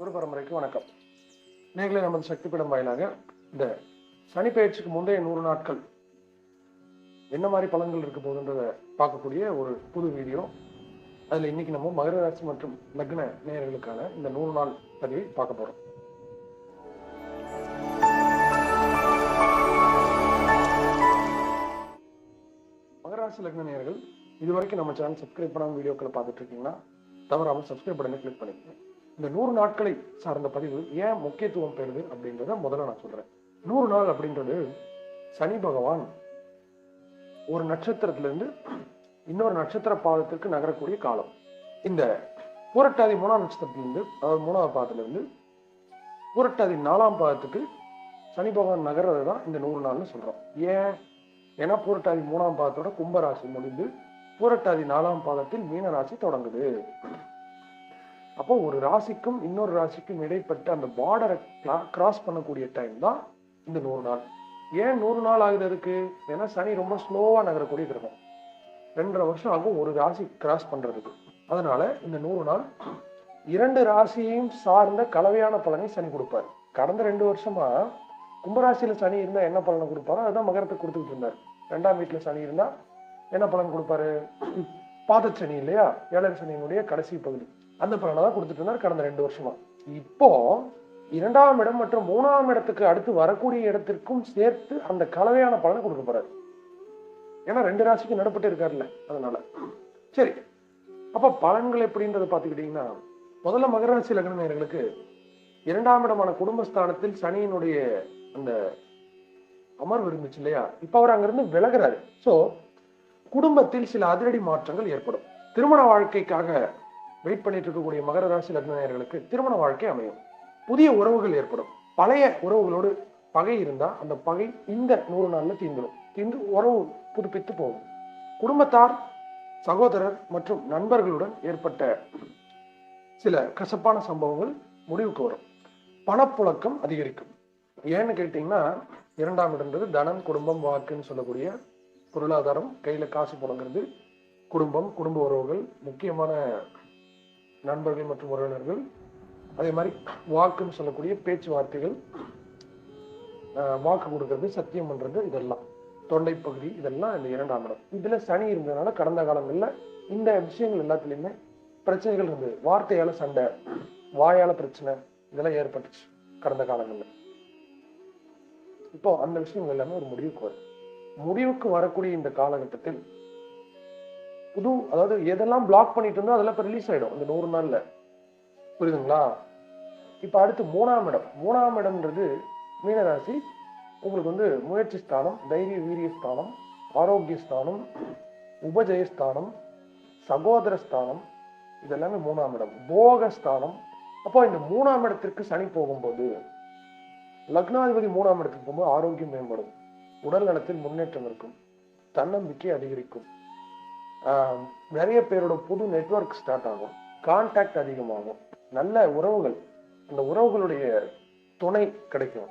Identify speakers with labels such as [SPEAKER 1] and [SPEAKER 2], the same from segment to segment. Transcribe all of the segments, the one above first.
[SPEAKER 1] குரு பரம்பரைக்கு வணக்கம். நேர்களை நமது சக்தி பீடம் வாயிலாக இந்த சனி பயிற்சிக்கு முந்தைய நூறு நாட்கள் என்ன மாதிரி பலன்கள் இருக்க போகுதுன்றத பார்க்கக்கூடிய ஒரு புது வீடியோ. அதில் இன்னைக்கு நம்ம மகர ராசி மற்றும் லக்ன நேயர்களுக்கான இந்த நூறு நாள் பதிவை பார்க்க போகிறோம் மகராசி லக்ன நேயர்கள் இது வரைக்கும் நம்ம சேனல் சப்ஸ்கிரைப் பண்ணாமல் வீடியோக்களை பார்த்துட்டு இருக்கீங்கன்னா தவறாமல் சப்ஸ்கிரைப் பட்டனை கிளிக் பண்ணிக்கோங்க. இந்த நூறு நாட்களை சார்ந்த பதிவு ஏன் முக்கியத்துவம் பெறுது அப்படின்றத முதல்ல நான் சொல்றேன். நூறு நாள் அப்படின்றது சனி பகவான் ஒரு நட்சத்திரத்திலிருந்து இன்னொரு நட்சத்திர பாதத்திற்கு நகரக்கூடிய காலம். இந்த பூரட்டாதி மூணாம் நட்சத்திரத்திலிருந்து அதாவது மூணாவது பாதத்திலிருந்து பூரட்டாதி நாலாம் பாதத்துக்கு சனி பகவான் நகர்றது தான் இந்த நூறு நாள்னு சொல்றோம். ஏன்? ஏன்னா பூரட்டாதி மூணாம் பாதத்தோட கும்பராசி முடிந்து பூரட்டாதி நாலாம் பாதத்தில் மீனராசி தொடங்குது. அப்போ ஒரு ராசிக்கும் இன்னொரு ராசிக்கும் இடைப்பட்ட அந்த பார்டரை கிராஸ் பண்ணக்கூடிய டைம் தான் இந்த நூறு நாள். ஏன் நூறு நாள் ஆகுது அதுக்கு? ஏன்னா சனி ரொம்ப ஸ்லோவா நகரக்கூடிய கிரகம். ரெண்டரை வருஷம் ஆகும் ஒரு ராசி கிராஸ் பண்றதுக்கு. அதனால இந்த நூறு நாள் இரண்டு ராசியையும் சார்ந்த கலவையான பலனை சனி கொடுப்பார். கடந்த ரெண்டு வருஷமா கும்பராசியில சனி இருந்தா என்ன பலனை கொடுப்பாரோ அதுதான் மகரத்துக்கு கொடுத்துக்கிட்டு இருந்தார். ரெண்டாம் வீட்டுல சனி இருந்தா என்ன பலன் கொடுப்பாரு? பாத சனி இல்லையா? ஏழரை சனியினுடைய கடைசி பகுதி. அந்த பலனை தான் கொடுத்துட்டு இருந்தார் கடந்த ரெண்டு வருஷமா. இப்போ இரண்டாம் இடம் மற்றும் மூணாம் இடத்துக்கு அடுத்து வரக்கூடிய இடத்திற்கும் சேர்த்து அந்த கலவையான பலனை கொடுக்க போறாரு. ஏன்னா ரெண்டு ராசிக்கு நடப்பட்டு இருக்காருல்ல அதனால. சரி. அப்ப பலன்கள் எப்படின்றத பாத்துக்கிட்டீங்கன்னா முதல்ல மகர ராசி லக்ன இரண்டாம் இடமான குடும்பஸ்தானத்தில் சனியினுடைய அந்த அமர்வு இருந்துச்சு இல்லையா? இப்ப அவர் அங்கிருந்து விலகுறாரு. சோ குடும்பத்தில் சில அதிரடி மாற்றங்கள் ஏற்படும். திருமண வாழ்க்கைக்காக வெயிட் பண்ணிட்டு இருக்கக்கூடிய மகர ராசி லக்னநேயர்களுக்கு திருமண வாழ்க்கை அமையும். புதிய உறவுகள் ஏற்படும். பழைய உறவுகளோடு பகை இருந்தால் அந்த பகை இந்த நூறு நாளில் தீந்துடும் தீந்து உறவு புதுப்பித்து போகும். குடும்பத்தார் சகோதரர் மற்றும் நண்பர்களுடன் ஏற்பட்ட சில கசப்பான சம்பவங்கள் முடிவுக்கு வரும். பணப்புழக்கம் அதிகரிக்கும். ஏன்னு கேட்டிங்கன்னா இரண்டாம் இடம்ன்றது தனம் குடும்பம் வாக்குன்னு சொல்லக்கூடிய பொருளாதாரம். கையில் காசு புழங்குறது குடும்பம் குடும்ப உறவுகள் முக்கியமான நண்பர்கள் மற்றும் உறவினர்கள். அதே மாதிரி வாக்குன்னு சொல்லக்கூடிய பேச்சுவார்த்தைகள் வாக்கு கொடுக்கறது சத்தியம் பண்றது இதெல்லாம். தொண்டை பகுதி இதெல்லாம் இந்த இரண்டாம் இடம். இதுல சனி இருந்ததுனால கடந்த காலங்கள்ல இந்த விஷயங்கள் எல்லாத்துலயுமே பிரச்சனைகள் இருந்தது. வார்த்தையால சண்டை வாயால பிரச்சனை இதெல்லாம் ஏற்பட்டுச்சு கடந்த காலங்கள்ல. இப்போ அந்த விஷயங்கள் எல்லாமே ஒரு முடிவுக்கு வரும் முடிவுக்கு வரக்கூடிய இந்த காலகட்டத்தில் புது அதாவது எதெல்லாம் பிளாக் பண்ணிட்டு இருந்தோ அதெல்லாம் இப்ப ரிலீஸ் ஆயிடும் இந்த நூறு நாள்ல. புரியுதுங்களா? இப்ப அடுத்து மூணாம் இடம். மூணாம் இடம்ன்றது மீனராசி. உங்களுக்கு வந்து முயற்சி ஸ்தானம் தைரிய வீரிய ஸ்தானம் ஆரோக்கிய ஸ்தானம் உபஜய ஸ்தானம் சகோதர ஸ்தானம் இதெல்லாமே மூணாம் இடம். போக ஸ்தானம். அப்போ இந்த மூணாம் இடத்திற்கு சனி போகும்போது லக்னாதிபதி மூணாம் இடத்துக்கு போகும்போது ஆரோக்கியம் மேம்படும். உடல் நலத்தில் முன்னேற்றம் இருக்கும். தன்னம்பிக்கை அதிகரிக்கும். நிறைய பேரோட புது நெட்வொர்க் ஸ்டார்ட் ஆகும். கான்டாக்ட் அதிகமாகும். நல்ல உறவுகள் அந்த உறவுகளுடைய துணை கிடைக்கும்.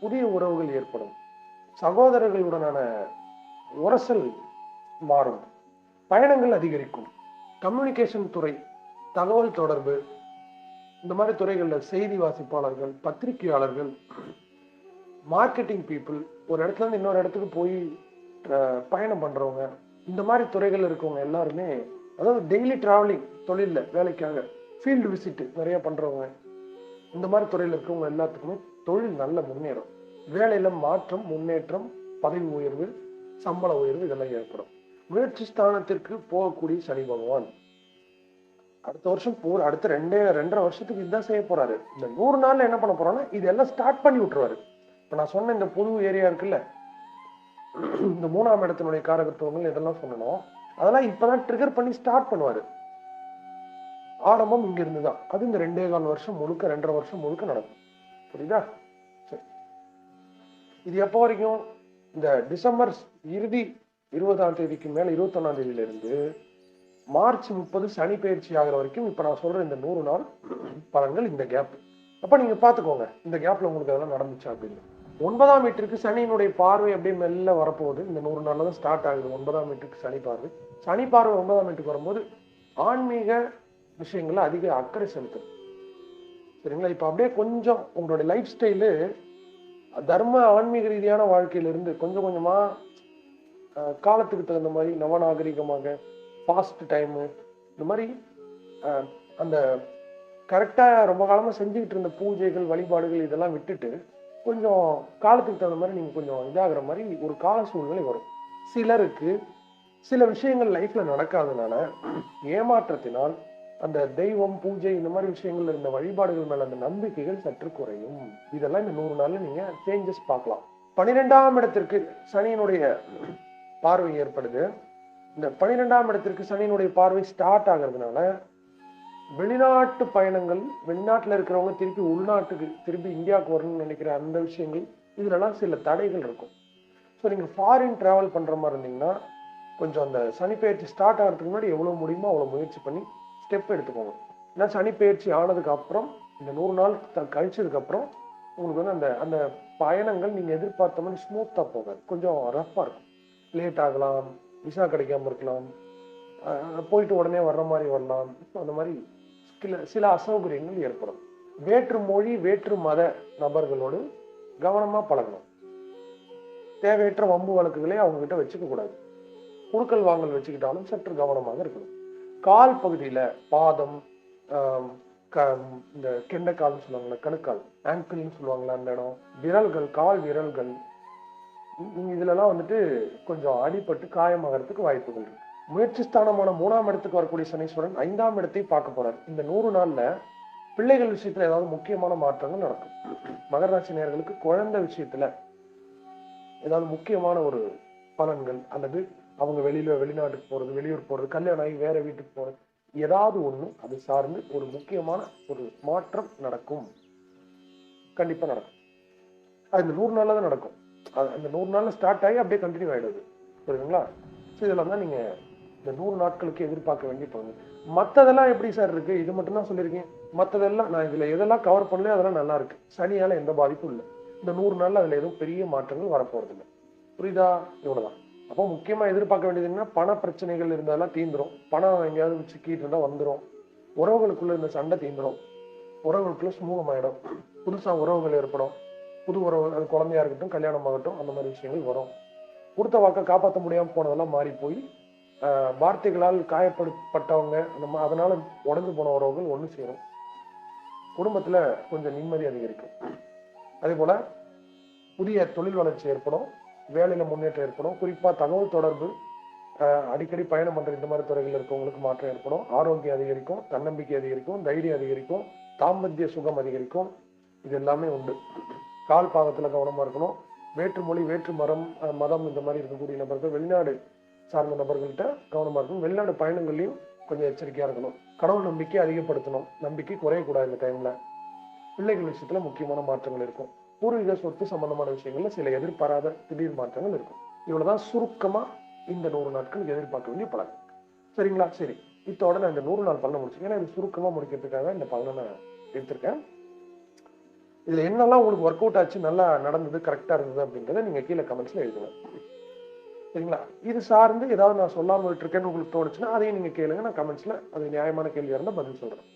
[SPEAKER 1] புதிய உறவுகள் ஏற்படும். சகோதரர்களுடனான உரசல் மாறும். பயணங்கள் அதிகரிக்கும். கம்யூனிகேஷன் துறை தகவல் தொடர்பு இந்த மாதிரி துறைகளில் செய்தி வாசிப்பாளர்கள் பத்திரிகையாளர்கள் மார்க்கெட்டிங் பீப்புள் ஒரு இடத்துல இருந்து இன்னொரு இடத்துக்கு போய் பயணம் பண்ணுறவங்க இந்த மாதிரி துறைகள் இருக்கவங்க எல்லாருமே அதாவது டெய்லி டிராவலிங் தொழிலில் வேலைக்காக ஃபீல்டு விசிட்டு நிறைய பண்றவங்க இந்த மாதிரி துறையில் இருக்கவங்க எல்லாத்துக்குமே தொழில் நல்ல முன்னேறும். வேலையில மாற்றம் முன்னேற்றம் பதவி உயர்வு சம்பள உயர்வு இதெல்லாம் ஏற்படும். முயற்சி ஸ்தானத்திற்கு போகக்கூடிய சனி பகவான். அடுத்த வருஷம் போற அடுத்த ரெண்டே ரெண்டரை வருஷத்துக்கு இதுதான் செய்ய போறாரு. இந்த நூறு நாள்ல என்ன பண்ண போறோம்னா இதெல்லாம் ஸ்டார்ட் பண்ணி விட்டுருவாரு. இப்ப நான் சொன்ன இந்த புது ஏரியா இருக்குல்ல இந்த மூணாம் இடத்தினுடைய காரகத்துவங்கள் இதெல்லாம் சொல்லணும் அதெல்லாம் இப்பதான் ட்ரிகர் பண்ணி ஸ்டார்ட் பண்ணுவாரு. ஆரம்பம் இங்க இருந்து தான் அது இந்த ரெண்டே கால் வருஷம் முழுக்க ரெண்டரை வருஷம் முழுக்க நடக்கும். புரியுதா? சரி. இது எப்போ வரைக்கும்? இந்த டிசம்பர் இறுதி இருபதாம் தேதிக்கு மேல இருபத்தொன்னாம் தேதியில இருந்து மார்ச் முப்பது சனி பயிற்சி ஆகிற வரைக்கும் இப்ப நான் சொல்ற இந்த நூறு நாள் பலன்கள் இந்த கேப் அப்ப நீங்க பாத்துக்கோங்க இந்த கேப்ல உங்களுக்கு அதெல்லாம் நடந்துச்சு அப்படின்னு. ஒன்பதாம் வீட்டிற்கு சனியினுடைய பார்வை அப்படியே மெல்ல வரப்போகுது. இந்த நூறு நாளில் தான் ஸ்டார்ட் ஆகுது. ஒன்பதாம் வீட்டுக்கு சனி பார்வை. சனி பார்வை ஒன்பதாம் வீட்டுக்கு வரும்போது ஆன்மீக விஷயங்களில் அதிக அக்கறை செலுத்தும் சரிங்களா? இப்போ அப்படியே கொஞ்சம் உங்களுடைய லைஃப் ஸ்டைலு தர்ம ஆன்மீக ரீதியான வாழ்க்கையிலிருந்து கொஞ்சம் கொஞ்சமாக காலத்துக்கு தகுந்த மாதிரி நவநாகரிகமாக ஃபாஸ்ட் டைமு இந்த மாதிரி அந்த கரெக்டாக ரொம்ப காலமாக செஞ்சுக்கிட்டு இருந்த பூஜைகள் வழிபாடுகள் இதெல்லாம் விட்டுட்டு கொஞ்சம் காலத்துக்கு தகுந்த மாதிரி நீங்கள் கொஞ்சம் இதாகிற மாதிரி ஒரு கால சூழ்நிலை வரும். சிலருக்கு சில விஷயங்கள் லைஃப்பில் நடக்காதனால ஏமாற்றத்தினால் அந்த தெய்வம் பூஜை இந்த மாதிரி விஷயங்கள்ல இருந்த வழிபாடுகள் மேல அந்த நம்பிக்கைகள் சற்று குறையும். இதெல்லாம் இந்த நூறு நாள்ல நீங்க சேஞ்சஸ் பார்க்கலாம். பனிரெண்டாம் இடத்திற்கு சனியினுடைய பார்வை ஏற்படுது. இந்த பனிரெண்டாம் இடத்திற்கு சனியினுடைய பார்வை ஸ்டார்ட் ஆகிறதுனால வெளிநாட்டு பயணங்கள் வெளிநாட்டில் இருக்கிறவங்க திருப்பி உள்நாட்டுக்கு திருப்பி இந்தியாவுக்கு வரணும்னு நினைக்கிற அந்த விஷயங்கள் இதுலலாம் சில தடைகள் இருக்கும். ஸோ நீங்கள் ஃபாரின் ட்ராவல் பண்ணுற மாதிரி இருந்தீங்கன்னா கொஞ்சம் அந்த சனி பயிற்சி ஸ்டார்ட் ஆகிறதுக்கு முன்னாடி எவ்வளோ முடியுமோ அவ்வளோ முயற்சி பண்ணி ஸ்டெப் எடுத்துக்கோங்க. ஏன்னா சனி பயிற்சி ஆனதுக்கு அப்புறம் இந்த நூறு நாள் த- கழிச்சதுக்கப்புறம் உங்களுக்கு வந்து அந்த அந்த பயணங்கள் நீங்கள் எதிர்பார்த்த மாதிரி ஸ்மூத்தாக போகாது. கொஞ்சம் ரஃப்பாக இருக்கும். லேட் ஆகலாம் விசா கிடைக்காம இருக்கலாம் போயிட்டு உடனே வர்ற மாதிரி வரலாம். அந்த மாதிரி சில சில அசௌகரியங்கள் ஏற்படும். வேற்று மொழி வேற்று மத நபர்களோடு கவனமாக பழகணும். தேவையற்ற வம்பு வழக்குகளை அவங்க கிட்ட வச்சுக்க கூடாது. குடுக்கல் வாங்கல் வச்சுக்கிட்டாலும் சற்று கவனமாக இருக்கணும். கால் பகுதியில் பாதம் க- இந்த கெண்டைக்கால்னு சொல்லுவாங்களே கணுக்கால் ஆங்கிள்னு சொல்லுவாங்களா அந்த இடம்? விரல்கள் கால் விரல்கள். இதுலலாம் வந்துட்டு கொஞ்சம் அடிபட்டு காயமாகறதுக்கு வாய்ப்புகள் இருக்கு. முயற்சி ஸ்தானமான மூணாம் இடத்துக்கு வரக்கூடிய சனீஸ்வரன் ஐந்தாம் இடத்தை பார்க்க போறார். இந்த நூறு நாள்ல பிள்ளைகள் விஷயத்துல ஏதாவது முக்கியமான மாற்றங்கள் நடக்கும். மகர ராசி நேர்களுக்கு குழந்தை விஷயத்துல ஏதாவது முக்கியமான ஒரு பலன்கள் அல்லது அவங்க வெளியில வெளிநாட்டுக்கு போறது வெளியூர் போறது கல்யாணம் ஆகி வேற வீட்டுக்கு போறது ஏதாவது ஒண்ணு அது சார்ந்து ஒரு முக்கியமான ஒரு மாற்றம் நடக்கும். கண்டிப்பா நடக்கும். அது இந்த நூறு நாள்ல தான் நடக்கும். அது அந்த நூறு நாள்ல ஸ்டார்ட் ஆகி அப்படியே கண்டினியூ ஆயிடுது. புரியுதுங்களா? ஸோ இதெல்லாம் தான் நீங்க இந்த நூறு நாட்களுக்கு எதிர்பார்க்க வேண்டிய பகுதி. மற்றதெல்லாம் எப்படி சார் இருக்கு? இது மட்டும் தான் சொல்லியிருக்கேன். மற்றதெல்லாம் நான் இதுல எதெல்லாம் கவர் பண்ணலையோ அதெல்லாம் நல்லா இருக்கு. சனியால எந்த பாதிப்பும் இல்லை. இந்த நூறு நாள்ல அதுல எதுவும் பெரிய மாற்றங்கள் வரப்போறது இல்லை புரியுதா? இவ்வளவுதான். அப்போ முக்கியமா எதிர்பார்க்க வேண்டியது என்ன பண பிரச்சனைகள் இருந்ததெல்லாம் தீந்துரும். பணம் எங்கேயாவது சிக்கிட்டு இருந்தா வந்துடும் உறவுகளுக்குள்ள இந்த சண்டை தீந்துரும். உறவுகளுக்குள்ள சுமூகமாயிடும். புதுசா உறவுகள் ஏற்படும். புது உறவு அது குழந்தையா இருக்கட்டும் கல்யாணம் ஆகட்டும் அந்த மாதிரி விஷயங்கள் வரும். கொடுத்த வாக்கை காப்பாற்ற முடியாமல் போனதெல்லாம் மாறி போய் வார்த்தைகளால் காயப்படுத்தப்பட்டவங்க நம்ம அதனால உடஞ்சு போன உறவுகள் ஒன்று சேரும். குடும்பத்தில் கொஞ்சம் நிம்மதி அதிகரிக்கும். அதே போல் புதிய தொழில் வளர்ச்சி ஏற்படும் வேலையில் முன்னேற்றம் ஏற்படும். குறிப்பாக தகவல் தொடர்பு அடிக்கடி பயணம் பண்ணுற இந்த மாதிரி துறைகள் இருக்கவங்களுக்கு மாற்றம் ஏற்படும். ஆரோக்கியம் அதிகரிக்கும் தன்னம்பிக்கை அதிகரிக்கும் தைரியம் அதிகரிக்கும் தாம்பத்திய சுகம் அதிகரிக்கும். இது எல்லாமே உண்டு. கால் பாகத்தில் கவனமாக இருக்கணும். வேற்று மொழி வேற்று மரம் மதம் இந்த மாதிரி இருக்கக்கூடிய நபர்கள் வெளிநாடு சார்ந்த நபர்கள்ட்ட கவனமாக இருக்கணும். வெளிநாடு பயணங்கள்லையும் கொஞ்சம் எச்சரிக்கையாக இருக்கணும். கடவுள் நம்பிக்கை அதிகப்படுத்தணும். நம்பிக்கை குறையக்கூடாது இந்த டைமில் பிள்ளைகள் விஷயத்தில் முக்கியமான மாற்றங்கள் இருக்கும். பூர்வீக சொத்து சம்பந்தமான விஷயங்களில் சில எதிர்பாராத திடீர் மாற்றங்கள் இருக்கும். இவ்வளோதான் சுருக்கமாக இந்த நூறு நாட்கள் எதிர்பார்க்க வேண்டிய பலன். சரிங்களா? சரி. இத்தோட நான் இந்த நூறு நாள் பலனை முடிச்சிருக்கேன். ஏன்னா இது சுருக்கமாக முடிக்கிறதுக்காக இந்த பலனை நான் எடுத்திருக்கேன். இதில் என்னெல்லாம் உங்களுக்கு ஒர்க் அவுட் ஆச்சு நல்லா நடந்தது கரெக்டாக இருந்தது அப்படிங்கிறத நீங்கள் கீழே கமெண்ட்ஸில் எழுதுங்க. சரிங்களா? இது சார்ந்து ஏதாவது நான் சொல்லாமல் இருக்கேன்னு உங்களுக்கு தோணுச்சுன்னா அதையும் நீங்க கேளுங்க. நான் கமெண்ட்ஸ்ல அது நியாயமான கேள்வியாக இருந்தால் பதில் சொல்றேன்.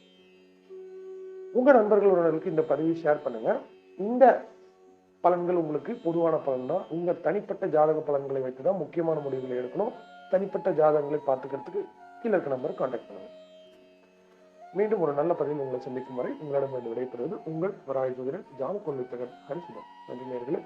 [SPEAKER 1] உங்க நண்பர்கள் இந்த பதிவை ஷேர் பண்ணுங்க. இந்த பலன்கள் உங்களுக்கு பொதுவான பலன் தான். உங்க தனிப்பட்ட ஜாதக பலன்களை வைத்து தான் முக்கியமான முடிவுகளை எடுக்கணும். தனிப்பட்ட ஜாதகங்களை பார்த்துக்கிறதுக்கு கீழே இருக்க நம்பரை கான்டாக்ட் பண்ணுங்க. மீண்டும் ஒரு நல்ல பதிவில் உங்களை சந்திக்கும் வரை உங்களிடமிருந்து விடைபெறுவது உங்கள் வராய் ஜோதிடர் ஜான கொள்வித்தகர் ஹரிசுதன் நன்றி நேயர்களே.